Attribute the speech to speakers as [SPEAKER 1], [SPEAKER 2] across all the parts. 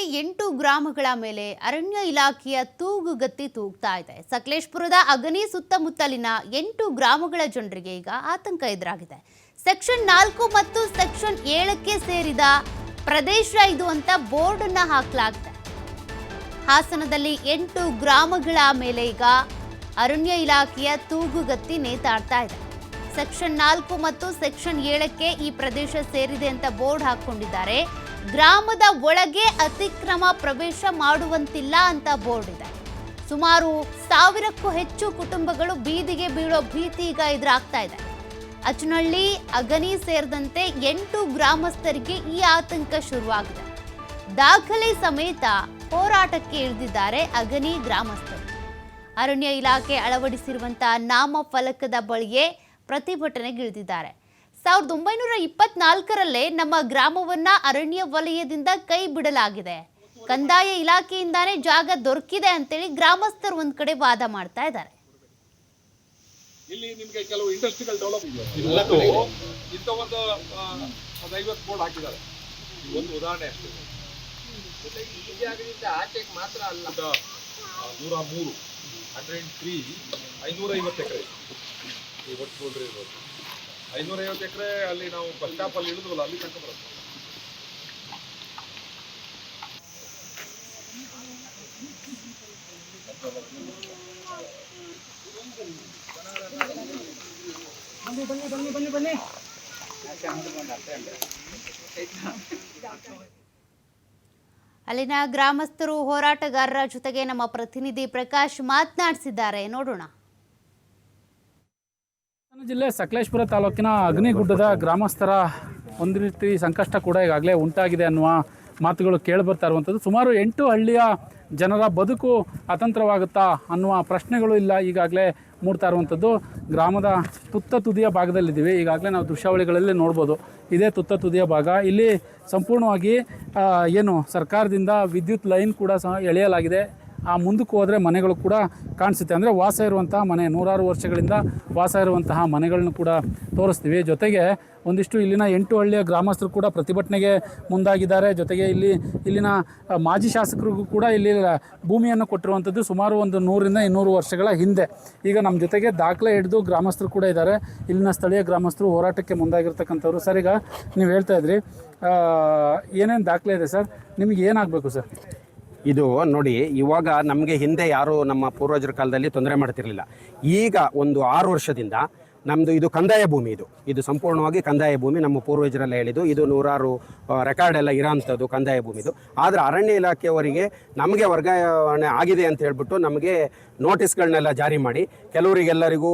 [SPEAKER 1] ಎಂಟು ಗ್ರಾಮಗಳ ಮೇಲೆ ಅರಣ್ಯ ಇಲಾಖೆಯ ತೂಗುಗತ್ತಿ ತೂಗ್ತಾ ಇದೆ. ಸಕಲೇಶ್ಪುರದ ಅಗನಿ ಸುತ್ತಮುತ್ತಲಿನ ಎಂಟು ಗ್ರಾಮಗಳ ಜನರಿಗೆ ಈಗ ಆತಂಕ ಎದುರಾಗಿದೆ. ಸೆಕ್ಷನ್ ನಾಲ್ಕು ಮತ್ತು ಸೆಕ್ಷನ್ ಏಳಕ್ಕೆ ಸೇರಿದ ಪ್ರದೇಶ ಇದು ಅಂತ ಬೋರ್ಡ್ ಅನ್ನ ಹಾಕಲಾಗಿದೆ. ಹಾಸನದಲ್ಲಿ ಎಂಟು ಗ್ರಾಮಗಳ ಮೇಲೆ ಈಗ ಅರಣ್ಯ ಇಲಾಖೆಯ ತೂಗುಗತ್ತಿ ನೇತಾಡ್ತಾ ಇದೆ. ಸೆಕ್ಷನ್ ನಾಲ್ಕು ಮತ್ತು ಸೆಕ್ಷನ್ ಏಳಕ್ಕೆ ಈ ಪ್ರದೇಶ ಸೇರಿದೆ ಅಂತ ಬೋರ್ಡ್ ಹಾಕೊಂಡಿದ್ದಾರೆ ಗ್ರಾಮದ ಒಳಗೆ ಅತಿಕ್ರಮ ಪ್ರವೇಶ ಮಾಡುವಂತಿಲ್ಲ ಅಂತ ಬೋರ್ಡ್ ಇದೆ. ಸುಮಾರು ಸಾವಿರಕ್ಕೂ ಹೆಚ್ಚು ಕುಟುಂಬಗಳು ಬೀದಿಗೆ ಬೀಳೋ ಭೀತಿ ಈಗ ಎದುರಾಗ್ತಾ ಇದೆ. ಅಚ್ಚನಹಳ್ಳಿ ಅಗನಿ ಸೇರಿದಂತೆ ಎಂಟು ಗ್ರಾಮಸ್ಥರಿಗೆ ಈ ಆತಂಕ ಶುರುವಾಗಿದೆ. ದಾಖಲೆ ಸಮೇತ ಹೋರಾಟಕ್ಕೆ ಇಳಿದಿದ್ದಾರೆ ಅಗನಿ ಗ್ರಾಮಸ್ಥರು. ಅರಣ್ಯ ಇಲಾಖೆ ಅಳವಡಿಸಿರುವಂತಹ ನಾಮಫಲಕದ ಬಳಿಯೇ ಪ್ರತಿಭಟನೆಗಿಳಿದಿದ್ದಾರೆ. ಸಾವಿರದ ಒಂಬೈನೂರ ಇಪ್ಪತ್ನಾಲ್ಕರಲ್ಲೇ ನಮ್ಮ ಗ್ರಾಮವನ್ನ ಅರಣ್ಯ ವಲಯದಿಂದ ಕೈ ಬಿಡಲಾಗಿದೆ. ಕಂದಾಯ ಇಲಾಖೆಯಿಂದಾನೇ ಜಾಗ ದೊರಕಿದೆ ಅಂತೇಳಿ ಗ್ರಾಮಸ್ಥರು ಒಂದ್ ಕಡೆ ವಾದ ಮಾಡ್ತಾ ಇದ್ದಾರೆ.
[SPEAKER 2] ಇಲ್ಲಿ ನಿಮಗೆ ಕೆಲವು ಇಂಡಸ್ಟ್ರಿಗಳು ಡೆವಲಪ್ ಇವತ್ತು ಇಂಥ ಒಂದು ಒಂದು ಐವತ್ತು ಬೋರ್ಡ್ ಹಾಕಿದ್ದಾರೆ. ಒಂದು ಉದಾಹರಣೆ ಅಷ್ಟೇ.
[SPEAKER 3] ಈ ಜಾಗದಿಂದ ಆಚೆಗೆ ಮಾತ್ರ ಅಲ್ಲ.
[SPEAKER 2] ಆ, ನೂರ ಮೂರು ಹಂಡ್ರೆಡ್ ತ್ರೀ ಐನೂರ ಐವತ್ತು ಎಕರೆ. ಈ ಒಟ್ಟು ಇವತ್ತು ಇರೋದು ಐನೂರ ಐವತ್ತು ಎಕರೆ ಅಲ್ಲಿ ನಾವು ಬಸ್ ಸ್ಟಾಪಲ್ಲಿ ಇಳಿದ್ವಲ್ಲ ಅಲ್ಲಿ ತನಕ ಬರುತ್ತೆ.
[SPEAKER 1] ಅಲ್ಲಿನ ಗ್ರಾಮಸ್ಥರು ಹೋರಾಟಗಾರರ ಜೊತೆಗೆ ನಮ್ಮ ಪ್ರತಿನಿಧಿ ಪ್ರಕಾಶ್ ಮಾತನಾಡಿಸಿದ್ದಾರೆ. ನೋಡೋಣ.
[SPEAKER 4] ಜಿಲ್ಲೆ ಸಕಲೇಶ್ಪುರ ತಾಲೂಕಿನ ಅಗ್ನಿಗುಡ್ಡದ ಗ್ರಾಮಸ್ಥರ ಒಂದು ರೀತಿ ಸಂಕಷ್ಟ ಕೂಡ ಈಗಾಗಲೇ ಉಂಟಾಗಿದೆ ಅನ್ನುವ ಮಾತುಗಳು ಕೇಳಿಬರ್ತಾ ಇರುವಂಥದ್ದು. ಸುಮಾರು ಎಂಟು ಹಳ್ಳಿಯ ಜನರ ಬದುಕು ಅತಂತ್ರವಾಗುತ್ತಾ ಅನ್ನುವ ಪ್ರಶ್ನೆಗಳು ಇಲ್ಲ, ಈಗಾಗಲೇ ಮೂಡ್ತಾ ಇರುವಂಥದ್ದು. ಗ್ರಾಮದ ತುತ್ತ ತುದಿಯ ಭಾಗದಲ್ಲಿದ್ದೀವಿ. ಈಗಾಗಲೇ ನಾವು ದೃಶ್ಯಾವಳಿಗಳಲ್ಲಿ ನೋಡ್ಬೋದು. ಇದೇ ತುತ್ತ ತುದಿಯ ಭಾಗ. ಇಲ್ಲಿ ಸಂಪೂರ್ಣವಾಗಿ ಏನು ಸರ್ಕಾರದಿಂದ ವಿದ್ಯುತ್ ಲೈನ್ ಕೂಡ ಸಹ ಎಳೆಯಲಾಗಿದೆ. ಆ ಮುಂದಕ್ಕೆ ಹೋದರೆ ಮನೆಗಳು ಕೂಡ ಕಾಣಿಸುತ್ತೆ. ಅಂದರೆ ವಾಸ ಇರುವಂತಹ ಮನೆ, ನೂರಾರು ವರ್ಷಗಳಿಂದ ವಾಸ ಇರುವಂತಹ ಮನೆಗಳನ್ನು ಕೂಡ ತೋರಿಸ್ತೀವಿ. ಜೊತೆಗೆ ಒಂದಿಷ್ಟು ಇಲ್ಲಿನ ಎಂಟು ಹಳ್ಳಿಯ ಗ್ರಾಮಸ್ಥರು ಕೂಡ ಪ್ರತಿಭಟನೆಗೆ ಮುಂದಾಗಿದ್ದಾರೆ. ಜೊತೆಗೆ ಇಲ್ಲಿ, ಇಲ್ಲಿನ ಮಾಜಿ ಶಾಸಕರಿಗೂ ಕೂಡ ಇಲ್ಲಿ ಭೂಮಿಯನ್ನು ಕೊಟ್ಟಿರುವಂಥದ್ದು ಸುಮಾರು ಒಂದು ನೂರಿಂದ ಇನ್ನೂರು ವರ್ಷಗಳ ಹಿಂದೆ. ಈಗ ನಮ್ಮ ಜೊತೆಗೆ ದಾಖಲೆ ಹಿಡಿದು ಗ್ರಾಮಸ್ಥರು ಕೂಡ ಇದ್ದಾರೆ. ಇಲ್ಲಿನ ಸ್ಥಳೀಯ ಗ್ರಾಮಸ್ಥರು ಹೋರಾಟಕ್ಕೆ ಮುಂದಾಗಿರ್ತಕ್ಕಂಥವ್ರು. ಸರ್, ಈಗ ನೀವು ಹೇಳ್ತಾ ಇದ್ರಿ ಏನೇನು ದಾಖಲೆ ಇದೆ ಸರ್? ನಿಮಗೆ ಏನಾಗಬೇಕು ಸರ್?
[SPEAKER 5] ಇದು ನೋಡಿ, ಇವಾಗ ನಮಗೆ ಹಿಂದೆ ಯಾರು ನಮ್ಮ ಪೂರ್ವಜರ ಕಾಲದಲ್ಲಿ ತೊಂದರೆ ಮಾಡ್ತಿರಲಿಲ್ಲ. ಈಗ ಒಂದು ಆರು ವರ್ಷದಿಂದ ನಮ್ಮದು ಇದು ಕಂದಾಯ ಭೂಮಿ ಇದು. ಇದು ಸಂಪೂರ್ಣವಾಗಿ ಕಂದಾಯ ಭೂಮಿ ನಮ್ಮ ಪೂರ್ವಜರೆಲ್ಲ ಹೇಳಿದ್ದು. ಇದು ನೂರಾರು ರೆಕಾರ್ಡ್ ಎಲ್ಲ ಇರೋಂಥದ್ದು ಕಂದಾಯ ಭೂಮಿದು ಆದರೆ ಅರಣ್ಯ ಇಲಾಖೆಯವರಿಗೆ ನಮಗೆ ವರ್ಗಾವಣೆ ಆಗಿದೆ ಅಂತ ಹೇಳ್ಬಿಟ್ಟು ನಮಗೆ ನೋಟಿಸ್ಗಳನ್ನೆಲ್ಲ ಜಾರಿ ಮಾಡಿ ಕೆಲವರಿಗೆಲ್ಲರಿಗೂ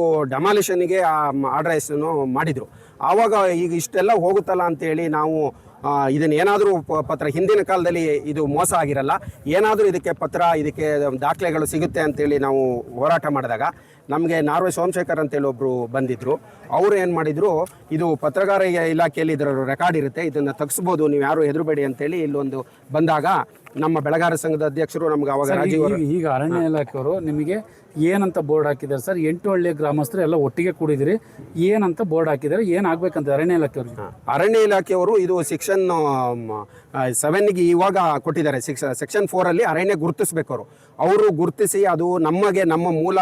[SPEAKER 5] ಆ ಆರ್ಡರೈಸನ್ನು ಮಾಡಿದರು. ಆವಾಗ ಈಗ ಇಷ್ಟೆಲ್ಲ ಹೋಗುತ್ತಲ್ಲ ಅಂತೇಳಿ ನಾವು ಆ, ಇದನ್ನ ಏನಾದರೂ ಪತ್ರ ಹಿಂದಿನ ಕಾಲದಲ್ಲಿ ಇದು ಮೋಸ ಆಗಿರಲ್ಲ ಏನಾದರೂ ಇದಕ್ಕೆ ಪತ್ರ ಇದಕ್ಕೆ ದಾಖಲೆಗಳು ಸಿಗುತ್ತೆ ಅಂತೇಳಿ ನಾವು ಹೋರಾಟ ಮಾಡಿದಾಗ ನಮಗೆ ನಾರ್ವೆ ಸೋಮಶೇಖರ್ ಅಂತೇಳಿ ಒಬ್ಬರು ಬಂದಿದ್ದರು ಅವರು ಏನು ಮಾಡಿದರು ಇದು ಪತ್ರಗಾರ ಇಲಾಖೆಯಲ್ಲಿ ಇದರ ರೆಕಾರ್ಡ್ ಇರುತ್ತೆ ಇದನ್ನು ತಗ್ಸ್ಬೋದು ನೀವು ಯಾರು ಹೆದರಬೇಡಿ ಅಂತೇಳಿ ಇಲ್ಲೊಂದು ಬಂದಾಗ ನಮ್ಮ ಬೆಳಗಾರ ಸಂಘದ ಅಧ್ಯಕ್ಷರು ನಮ್ಗೆ ಅವಾಗ ರಾಜೀವ್
[SPEAKER 4] ಈಗ ಅರಣ್ಯ ಇಲಾಖೆಯವರು ನಿಮಗೆ ಏನಂತ ಬೋರ್ಡ್ ಹಾಕಿದ್ದಾರೆ ಸರ್? ಎಂಟು ಹಳ್ಳಿಯ ಗ್ರಾಮಸ್ಥರು ಎಲ್ಲ ಒಟ್ಟಿಗೆ ಕೂಡಿದಿರಿ ಏನಂತ ಬೋರ್ಡ್ ಹಾಕಿದ್ದಾರೆ? ಏನಾಗಬೇಕಂತ ಅರಣ್ಯ ಇಲಾಖೆಯವ್ರಿಗೆ
[SPEAKER 5] ಅರಣ್ಯ ಇಲಾಖೆಯವರು ಇದು ಸೆಕ್ಷನ್ ಸೆವೆನ್ಗೆ ಇವಾಗ ಕೊಟ್ಟಿದ್ದಾರೆ. ಸೆಕ್ಷನ್ ಫೋರಲ್ಲಿ ಅರಣ್ಯ ಗುರುತಿಸಬೇಕು ಅವರು ಅವರು ಗುರುತಿಸಿ ಅದು ನಮಗೆ, ನಮ್ಮ ಮೂಲ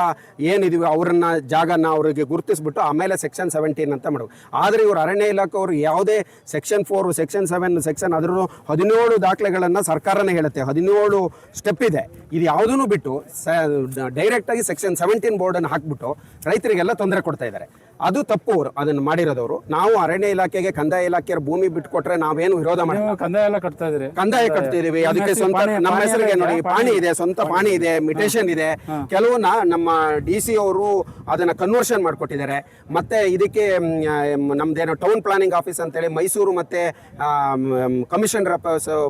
[SPEAKER 5] ಏನಿದೀವಿ ಅವರನ್ನ, ಜಾಗನ ಅವರಿಗೆ ಗುರುತಿಸ್ಬಿಟ್ಟು ಆಮೇಲೆ ಸೆಕ್ಷನ್ ಸೆವೆಂಟೀನ್ ಅಂತ ಮಾಡೋದು ಆದರೆ ಇವರು ಅರಣ್ಯ ಇಲಾಖೆಯವರು ಯಾವುದೇ section four section seven section ಅದರೂ ಹದಿನೇಳು ದಾಖಲೆಗಳನ್ನು ಸರ್ಕಾರನೇ ಹೇಳುತ್ತೆ. ಹದಿನೇಳು ಸ್ಟೆಪ್ ಇದೆ. ಇದು ಯಾವುದನ್ನು ಬಿಟ್ಟು ಡೈರೆಕ್ಟಾಗಿ ಸೆಕ್ಷನ್ ಸೆವೆಂಟೀನ್ ಬೋರ್ಡನ್ನು ಹಾಕ್ಬಿಟ್ಟು ರೈತರಿಗೆಲ್ಲ ತೊಂದರೆ ಕೊಡ್ತಾ ಇದ್ದಾರೆ. ಅದು ತಪ್ಪು ಅವರು ಅದನ್ನು ಮಾಡಿರೋದವರು. ನಾವು ಅರಣ್ಯ ಇಲಾಖೆಗೆ ಕಂದಾಯ ಇಲಾಖೆಯ ಭೂಮಿ ಬಿಟ್ಟುಕೊಟ್ರೆ ನಾವೇನು ವಿರೋಧ
[SPEAKER 4] ಮಾಡ್ತೀವಿ ಕಂದಾಯ ಎಲ್ಲ ಕಟ್ತಾ ಇದ್ದೀರಿ?
[SPEAKER 5] ಕಂದಾಯ ಕಟ್ತಿದೀವಿ ಅದಕ್ಕೆ ಸ್ವಂತ ನಮ್ಮ ಹೆಸರಿಗೆ ನೋಡಿ ಪಾಣಿ ಇದೆ ಸ್ವಂತ ಪಾಣಿ ಇದೆ. ಮಿಟೇಷನ್ ಇದೆ. ಕೆಲವನ್ನ ನಮ್ಮ ಡಿ ಸಿ ಅವರು ಅದನ್ನ ಕನ್ವರ್ಷನ್ ಮಾಡಿಕೊಟ್ಟಿದ್ದಾರೆ. ಮತ್ತೆ ಇದಕ್ಕೆ ನಮ್ದೇನು ನಮ್ದೇನೋ ಟೌನ್ ಪ್ಲಾನಿಂಗ್ ಆಫೀಸ್ ಅಂತೇಳಿ ಮೈಸೂರು ಮತ್ತೆ ಕಮಿಷನರ್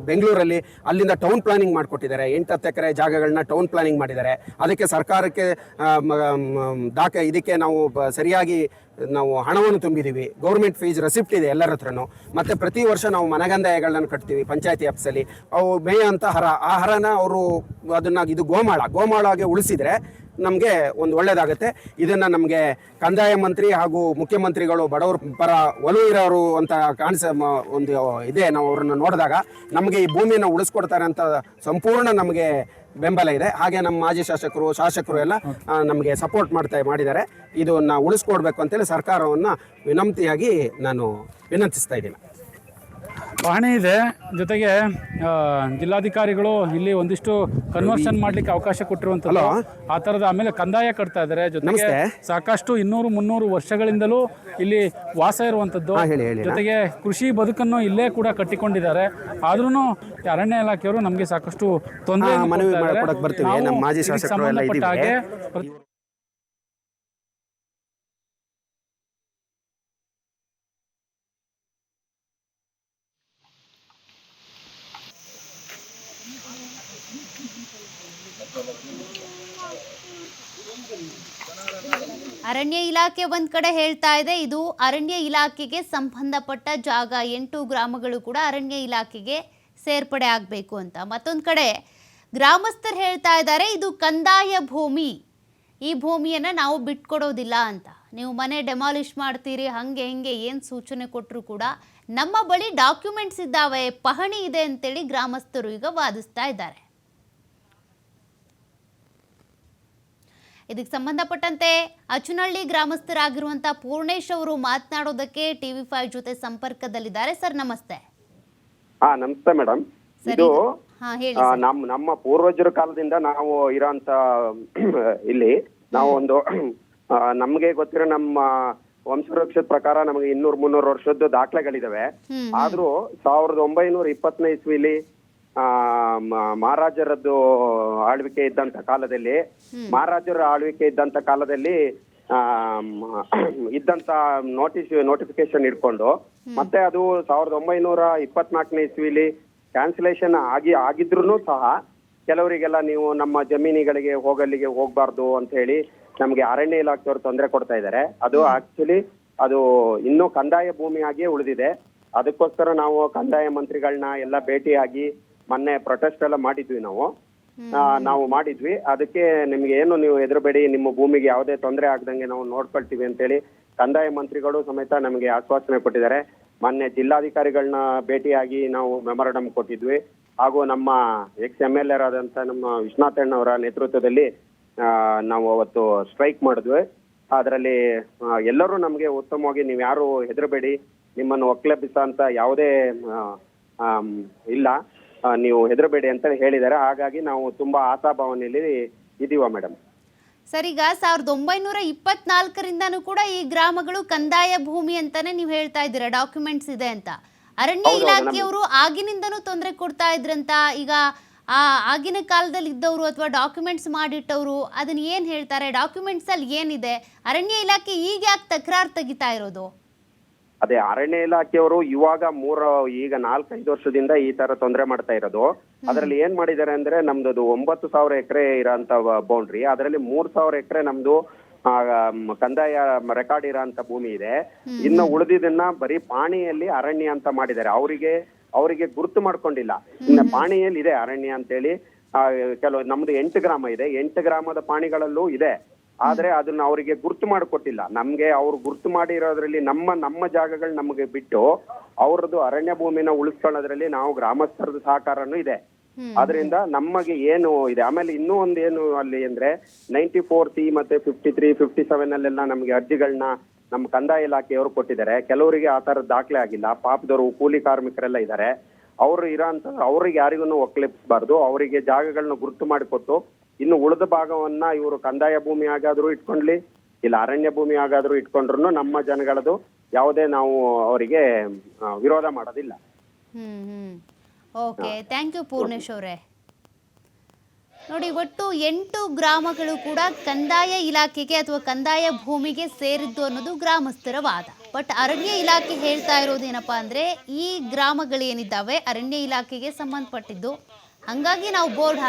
[SPEAKER 5] ಬೆಂಗಳೂರಲ್ಲಿ ಅಲ್ಲಿಂದ ಟೌನ್ ಪ್ಲಾನಿಂಗ್ ಮಾಡಿಕೊಟ್ಟಿದ್ದಾರೆ. ಎಂಟತ್ತು ಎಕರೆ ಜಾಗಗಳನ್ನ ಟೌನ್ ಪ್ಲಾನಿಂಗ್ ಮಾಡಿದ್ದಾರೆ. ಅದಕ್ಕೆ ಸರ್ಕಾರಕ್ಕೆ ಆ, ದಾಖ ಇದಕ್ಕೆ ನಾವು ಸರಿಯಾಗಿ ನಾವು ಹಣವನ್ನು ತುಂಬಿದ್ದೀವಿ ಗೌರ್ಮೆಂಟ್ ಫೀಸ್ ರೆಸಿಪ್ಟ್ ಇದೆ ಎಲ್ಲರ ಹತ್ರನು. ಮತ್ತು ಪ್ರತಿ ವರ್ಷ ನಾವು ಮನಗಂದಾಯಗಳನ್ನು ಕಟ್ತೀವಿ ಪಂಚಾಯತಿ ಆಫೀಸಲ್ಲಿ. ಅವು ಮೇಯ ಅಂತ ಹರ ಆ ಹರನ ಅವರು ಅದನ್ನ ಇದು ಗೋಮಾಳ ಗೋಮಾಳಾಗೆ ಉಳಿಸಿದರೆ ನಮಗೆ ಒಂದು ಒಳ್ಳೆಯದಾಗುತ್ತೆ ಇದನ್ನು ನಮಗೆ ಕಂದಾಯ ಮಂತ್ರಿ ಹಾಗೂ ಮುಖ್ಯಮಂತ್ರಿಗಳು ಬಡವರ ಪರ ಒಲವು ಇರೋರು ಅಂತ ಕಾಣಿಸ ಒಂದು ಇದೆ. ನಾವು ಅವ್ರನ್ನ ನೋಡಿದಾಗ ನಮಗೆ ಈ ಭೂಮಿಯನ್ನು ಉಳಿಸ್ಕೊಡ್ತಾರೆ ಅಂತ ಸಂಪೂರ್ಣ ನಮಗೆ ಬೆಂಬಲ ಇದೆ. ಹಾಗೆ ನಮ್ಮ ಮಾಜಿ ಶಾಸಕರು ಶಾಸಕರು ಎಲ್ಲ ನಮಗೆ ಸಪೋರ್ಟ್ ಮಾಡ್ತಾ ಮಾಡಿದ್ದಾರೆ. ಇದನ್ನು ಉಳಿಸ್ಕೊಡ್ಬೇಕು ಅಂತೇಳಿ ಸರ್ಕಾರವನ್ನು ವಿನಂತಿಯಾಗಿ ನಾನು ವಿನಂತಿಸ್ತಾ ಇದ್ದೀನಿ.
[SPEAKER 4] ಪಹಣಿ ಇದೆ. ಜೊತೆಗೆ ಜಿಲ್ಲಾಧಿಕಾರಿಗಳು ಇಲ್ಲಿ ಒಂದಿಷ್ಟು ಕನ್ವರ್ಷನ್ ಮಾಡ್ಲಿಕ್ಕೆ ಅವಕಾಶ ಕೊಟ್ಟಿರುವಂತಲ್ಲ ಆ ಥರದ ಆಮೇಲೆ ಕಂದಾಯ ಕಟ್ತಾ ಇದ್ದಾರೆ. ಜೊತೆಗೆ ಸಾಕಷ್ಟು ಇನ್ನೂರು ಮುನ್ನೂರು ವರ್ಷಗಳಿಂದಲೂ ಇಲ್ಲಿ ವಾಸ ಇರುವಂಥದ್ದು. ಜೊತೆಗೆ ಕೃಷಿ ಬದುಕನ್ನು ಇಲ್ಲೇ ಕೂಡ ಕಟ್ಟಿಕೊಂಡಿದ್ದಾರೆ. ಆದ್ರೂ ಅರಣ್ಯ ಇಲಾಖೆಯವರು ನಮಗೆ ಸಾಕಷ್ಟು ತೊಂದರೆ
[SPEAKER 5] ಹಾ, ಮನವಿ ಮಾಡ್ಕೊಡಕ್ ಬರ್ತೀವಿ. ನಮ್ಮ ಮಾಜಿ ಶಾಸಕರು ಎಲ್ಲ ಇದ್ದೀವಿ.
[SPEAKER 4] ಹಾಗೆ ಪ್ರತಿ-
[SPEAKER 1] ಅರಣ್ಯ ಇಲಾಖೆ ಒಂದ್ ಕಡೆ ಹೇಳ್ತಾ ಇದೆ, ಇದು ಅರಣ್ಯ ಇಲಾಖೆಗೆ ಸಂಬಂಧಪಟ್ಟ ಜಾಗ. ಎಂಟು ಗ್ರಾಮಗಳು ಕೂಡ ಅರಣ್ಯ ಇಲಾಖೆಗೆ ಸೇರ್ಪಡೆ ಆಗಬೇಕು ಅಂತ. ಮತ್ತೊಂದು ಕಡೆ ಗ್ರಾಮಸ್ಥರು ಹೇಳ್ತಾ ಇದ್ದಾರೆ, ಇದು ಕಂದಾಯ ಭೂಮಿ. ಈ ಭೂಮಿಯನ್ನು ನಾವು ಬಿಟ್ಕೊಡೋದಿಲ್ಲ ಅಂತ. ನೀವು ಮನೆ ಡೆಮಾಲಿಷ್ ಮಾಡ್ತೀರಿ, ಹಂಗೆ ಹಿಂಗೆ ಏನು ಸೂಚನೆ ಕೊಟ್ಟರು ಕೂಡ ನಮ್ಮ ಬಳಿ ಡಾಕ್ಯುಮೆಂಟ್ಸ್ ಇದ್ದಾವೆ, ಪಹಣಿ ಇದೆ ಅಂತೇಳಿ ಗ್ರಾಮಸ್ಥರು ಈಗ ವಾದಿಸ್ತಾ ಇದ್ದಾರೆ. ಇದಕ್ಕೆ ಸಂಬಂಧಪಟ್ಟಂತೆ ಅಚುನಹಳ್ಳಿ ಗ್ರಾಮಸ್ಥರಾಗಿರುವಂತಹ ಪೂರ್ಣೇಶ್ ಅವರು ಮಾತನಾಡೋದಕ್ಕೆ ಟಿವಿ ಫೈವ್ ಜೊತೆ ಸಂಪರ್ಕದಲ್ಲಿದ್ದಾರೆ. ಸರ್ ನಮಸ್ತೆ.
[SPEAKER 6] ಹಾ ನಮಸ್ತೆ ಮೇಡಮ್. ಇದು
[SPEAKER 1] ಹಾ ಹೇಳಿ
[SPEAKER 6] ನಮ್ ನಮ್ಮ ಪೂರ್ವಜರ ಕಾಲದಿಂದ ನಾವು ಇರೋಂತ ಇಲ್ಲಿ ನಾವು ಒಂದು ನಮ್ಗೆ ಗೊತ್ತಿರೋ ನಮ್ಮ ವಂಶವೃಕ್ಷದ ಪ್ರಕಾರ ನಮಗೆ ಇನ್ನೂರ್ ಮುನ್ನೂರು ವರ್ಷದ್ದು ದಾಖಲೆಗಳಿದಾವೆ. ಆದ್ರೂ ಸಾವಿರದ ಒಂಬೈನೂರ ಇಪ್ಪತ್ತನೇ ಇಸ್ವಿಲಿ ಆ ಮಹಾರಾಜರದ್ದು ಆಳ್ವಿಕೆ ಇದ್ದಂತ ಕಾಲದಲ್ಲಿ ಮಹಾರಾಜರ ಆಳ್ವಿಕೆ ಇದ್ದಂತ ಕಾಲದಲ್ಲಿ ಇದ್ದಂತ ನೋಟಿಸ್ ನೋಟಿಫಿಕೇಶನ್ ಇಟ್ಕೊಂಡು ಮತ್ತೆ ಅದು ಸಾವಿರದ ಒಂಬೈನೂರ ಇಪ್ಪತ್ನಾಲ್ಕನೇ ಇಸ್ವಿಲಿ ಕ್ಯಾನ್ಸಲೇಷನ್ ಆಗಿ ಆಗಿದ್ರು ಸಹ ಕೆಲವರಿಗೆಲ್ಲ ನೀವು ನಮ್ಮ ಜಮೀನಿಗಳಿಗೆ ಹೋಗಲ್ಲಿಗೆ ಹೋಗ್ಬಾರ್ದು ಅಂತ ಹೇಳಿ ನಮ್ಗೆ ಅರಣ್ಯ ಇಲಾಖೆಯವರು ತೊಂದರೆ ಕೊಡ್ತಾ ಇದ್ದಾರೆ. ಅದು ಆಕ್ಚುಲಿ ಅದು ಇನ್ನೂ ಕಂದಾಯ ಭೂಮಿಯಾಗಿಯೇ ಉಳಿದಿದೆ. ಅದಕ್ಕೋಸ್ಕರ ನಾವು ಕಂದಾಯ ಮಂತ್ರಿಗಳನ್ನ ಎಲ್ಲ ಭೇಟಿಯಾಗಿ ಮೊನ್ನೆ ಪ್ರೊಟೆಸ್ಟ್ ಎಲ್ಲ ಮಾಡಿದ್ವಿ ನಾವು. ನಾವು ಮಾಡಿದ್ವಿ. ಅದಕ್ಕೆ ನಿಮ್ಗೆ ಏನು ನೀವು ಹೆದರಬೇಡಿ ನಿಮ್ಮ ಭೂಮಿಗೆ ಯಾವುದೇ ತೊಂದರೆ ಆಗದಂಗೆ ನಾವು ನೋಡ್ಕೊಳ್ತೀವಿ ಅಂತೇಳಿ ಕಂದಾಯ ಮಂತ್ರಿಗಳು ಸಮೇತ ನಮಗೆ ಆಶ್ವಾಸನೆ ಕೊಟ್ಟಿದ್ದಾರೆ. ಮೊನ್ನೆ ಜಿಲ್ಲಾಧಿಕಾರಿಗಳನ್ನ ಭೇಟಿಯಾಗಿ ನಾವು ಮೆಮೊರಂಡಮ್ ಕೊಟ್ಟಿದ್ವಿ. ಹಾಗೂ ನಮ್ಮ ಎಕ್ಸ್ ಎಂ ಎಲ್ ಎರ್ ಆದಂತ ನಮ್ಮ ವಿಶ್ವನಾಥ್ ಅಣ್ಣವರ ನೇತೃತ್ವದಲ್ಲಿ ಆ, ನಾವು ಅವತ್ತು ಸ್ಟ್ರೈಕ್ ಮಾಡಿದ್ವಿ. ಅದರಲ್ಲಿ ಎಲ್ಲರೂ ನಮಗೆ ಉತ್ತಮವಾಗಿ ನೀವು ಯಾರು ಹೆದರಬೇಡಿ ನಿಮ್ಮನ್ನು ಒಕ್ಕಲೆಬ್ಬಿಸ ಅಂತ ಯಾವುದೇ ಇಲ್ಲ. ನೀವು ಹೆದರಬೇಡಿ ಅಂತ ಹೇಳಿದ್ದಾರೆ. ಹಾಗಾಗಿ ನಾವು ತುಂಬಾ ಆಶಾಭಾವನೆಯಲ್ಲಿ ಇದೀವ ಮೇಡಮ್
[SPEAKER 1] ಸರ್ ಈಗ ಸಾವಿರದ ಒಂಬೈನೂರ ಇಪ್ಪತ್ನಾಲ್ಕರಿಂದನೂ ಕೂಡ ಈ ಗ್ರಾಮಗಳು ಕಂದಾಯ ಭೂಮಿ ಅಂತಾನೆ ನೀವು ಹೇಳ್ತಾ ಇದ್ದೀರಾ ಡಾಕ್ಯುಮೆಂಟ್ಸ್ ಇದೆ ಅಂತ. ಅರಣ್ಯ ಇಲಾಖೆಯವರು ಆಗಿನಿಂದನೂ ತೊಂದರೆ ಕೊಡ್ತಾ ಇದ್ರಂತ ಈಗ ಆ ಆಗಿನ ಕಾಲದಲ್ಲಿ ಇದ್ದವರು ಅಥವಾ ಡಾಕ್ಯುಮೆಂಟ್ಸ್ ಮಾಡಿಟ್ಟವರು ಅದನ್ನ ಏನ್ ಹೇಳ್ತಾರೆ? ಡಾಕ್ಯುಮೆಂಟ್ಸ್ ಅಲ್ಲಿ ಏನಿದೆ? ಅರಣ್ಯ ಇಲಾಖೆ ಈಗ ಯಾಕೆ ತಕರಾರು ತೆಗಿತಾ ಇರೋದು?
[SPEAKER 6] ಅದೇ ಅರಣ್ಯ ಇಲಾಖೆಯವರು ಇವಾಗ ಮೂರ ಈಗ ನಾಲ್ಕೈದು ವರ್ಷದಿಂದ ಈ ತರ ತೊಂದರೆ ಮಾಡ್ತಾ ಇರೋದು. ಅದರಲ್ಲಿ ಏನ್ ಮಾಡಿದ್ದಾರೆ ಅಂದ್ರೆ ನಮ್ದು ಅದು ಒಂಬತ್ತು ಸಾವಿರ ಎಕರೆ ಇರೋಂತ ಬೌಂಡ್ರಿ ಅದರಲ್ಲಿ ಮೂರ್ ಸಾವಿರ ಎಕರೆ ನಮ್ದು ಆ, ಕಂದಾಯ ರೆಕಾರ್ಡ್ ಇರೋಂತ ಭೂಮಿ ಇದೆ. ಇನ್ನು ಉಳಿದಿದ್ದನ್ನ ಬರೀ ಪಾಣಿಯಲ್ಲಿ ಅರಣ್ಯ ಅಂತ ಮಾಡಿದ್ದಾರೆ. ಅವರಿಗೆ ಅವರಿಗೆ ಗುರುತು ಮಾಡ್ಕೊಂಡಿಲ್ಲ. ಇನ್ನು ಪಾಣಿಯಲ್ಲಿ ಇದೆ ಅರಣ್ಯ ಅಂತೇಳಿ ಆ, ಕೆಲವು ನಮ್ದು ಎಂಟು ಗ್ರಾಮ ಇದೆ. ಎಂಟು ಗ್ರಾಮದ ಪಾಣಿಗಳಲ್ಲೂ ಇದೆ. ಆದ್ರೆ ಅದನ್ನ ಅವರಿಗೆ ಗುರ್ತು ಮಾಡಿಕೊಟ್ಟಿಲ್ಲ. ನಮ್ಗೆ ಅವ್ರು ಗುರ್ತು ಮಾಡಿರೋದ್ರಲ್ಲಿ ನಮ್ಮ ನಮ್ಮ ಜಾಗಗಳು ನಮಗೆ ಬಿಟ್ಟು ಅವ್ರದ್ದು ಅರಣ್ಯ ಭೂಮಿನ ಉಳಿಸ್ಕೊಳ್ಳೋದ್ರಲ್ಲಿ ನಾವು ಗ್ರಾಮಸ್ಥರದ ಸಹಕಾರನೂ ಇದೆ. ಅದರಿಂದ ನಮಗೆ ಏನು ಇದೆ. ಆಮೇಲೆ ಇನ್ನೂ ಒಂದು ಏನು ಅಲ್ಲಿ ಅಂದ್ರೆ ನೈಂಟಿ ಫೋರ್ ಸಿ ಮತ್ತೆ ಫಿಫ್ಟಿ ತ್ರೀ ಫಿಫ್ಟಿ ಸೆವೆನ್ ಅಲ್ಲೆಲ್ಲ ನಮಗೆ ಅರ್ಜಿಗಳನ್ನ ನಮ್ಮ ಕಂದಾಯ ಇಲಾಖೆಯವರು ಕೊಟ್ಟಿದ್ದಾರೆ. ಕೆಲವರಿಗೆ ಆ ಥರದ ದಾಖಲೆ ಆಗಿಲ್ಲ. ಪಾಪದವರು ಕೂಲಿ ಕಾರ್ಮಿಕರೆಲ್ಲ ಇದ್ದಾರೆ ಅವರು ಇರೋಂಥ ಅವ್ರಿಗೆ ಯಾರಿಗೂ ಒಕ್ಕಲಿಸಬಾರ್ದು ಅವರಿಗೆ ಜಾಗಗಳನ್ನ ಗುರುತು ಮಾಡಿಕೊಟ್ಟು ಇನ್ನು ಉಳಿದ ಭಾಗವನ್ನ ಇವರು ಕಂದಾಯ ಭೂಮಿ ಆಗಾದ್ರೂ ಇಟ್ಕೊಂಡ್ಲಿ ಇಲ್ಲ ಅರಣ್ಯ ಭೂಮಿ ಆಗಾದ್ರೂ ಇಟ್ಕೊಂಡ್ರು ನಮ್ಮ ಜನಗಳದು. ಯಾವುದೇ ನಾವು ಅವರಿಗೆ ವಿರೋಧ ಮಾಡೋದಿಲ್ಲ.
[SPEAKER 1] Hmm hmm. Okay thank you Purnesh ಅವರೇ. ನೋಡಿ ಒಟ್ಟು ಎಂಟು ಗ್ರಾಮಗಳು ಕೂಡ ಕಂದಾಯ ಇಲಾಖೆಗೆ ಅಥವಾ ಕಂದಾಯ ಭೂಮಿಗೆ ಸೇರಿದ್ದು ಅನ್ನೋದು ಗ್ರಾಮಸ್ಥರ ವಾದ. ಬಟ್ ಅರಣ್ಯ ಇಲಾಖೆ ಹೇಳ್ತಾ ಇರೋದೇನಪ್ಪ ಅಂದ್ರೆ ಈ ಗ್ರಾಮಗಳೇನಿದ್ದಾವೆ ಅರಣ್ಯ ಇಲಾಖೆಗೆ ಸಂಬಂಧಪಟ್ಟಿದ್ದು ಹಾಗಾಗಿ ನಾವು ಬೋರ್ಡ್ ಹಾಕಿ